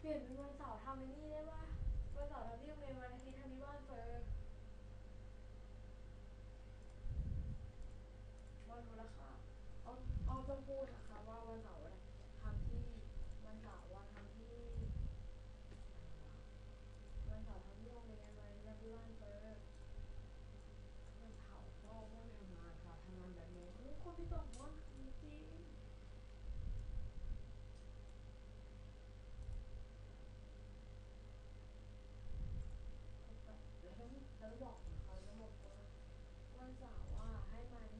เปลี่ยนเป็นวันเสาร์ทำไอ้นี่ได้ปะวันเสาร์ทำที่โรงเรียนวันอาทิตย์ทำที่บ้านเฟอร์วันพฤหัสเอาเอาต้องพูดนะคะว่าวันเสาร์ทำที่วันเสาร์วันทำที่วันเสาร์ทำที่โรงเรียนวันอาทิตย์ทำที่บ้านเฟอร์วันเสาร์ก็ว่าทำงานค่ะทำงานแบบนี้โอ้คนที่ตกว่างจริงๆ แล้วบอกเขาแล้วบอกว่าวันเสาร์ว่าให้มานี่